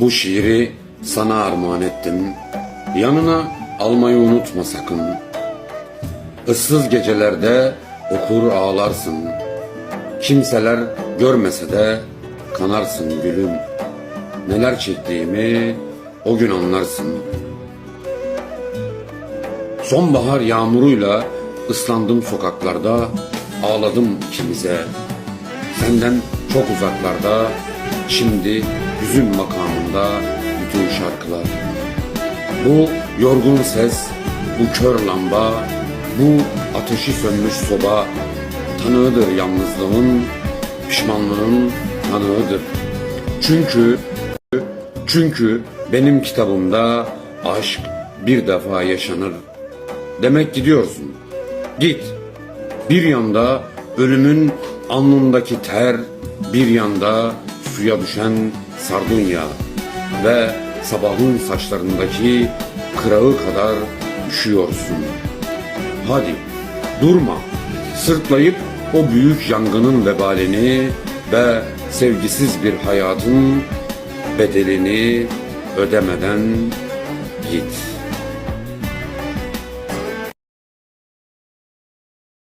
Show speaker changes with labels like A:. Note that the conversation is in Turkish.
A: Bu şiiri sana armağan ettim. Yanına almayı unutma sakın. Issız gecelerde okur ağlarsın. Kimseler görmese de kanarsın gülüm. Neler çektiğimi o gün anlarsın. Sonbahar yağmuruyla ıslandım sokaklarda, ağladım ikimize. Senden çok uzaklarda, şimdi hüzün makamında bütün şarkılar. Bu yorgun ses, bu kör lamba, bu ateşi sönmüş soba, tanığıdır yalnızlığın, pişmanlığın tanığıdır. Çünkü, çünkü benim kitabımda aşk bir defa yaşanır. Demek gidiyorsun. Git. Bir yanda ölümün alnındaki ter, bir yanda suya düşen sardunya ve sabahın saçlarındaki kırağı kadar üşüyorsun. Hadi durma. Sırtlayıp o büyük yangının vebalini ve sevgisiz bir hayatın bedelini ödemeden git.''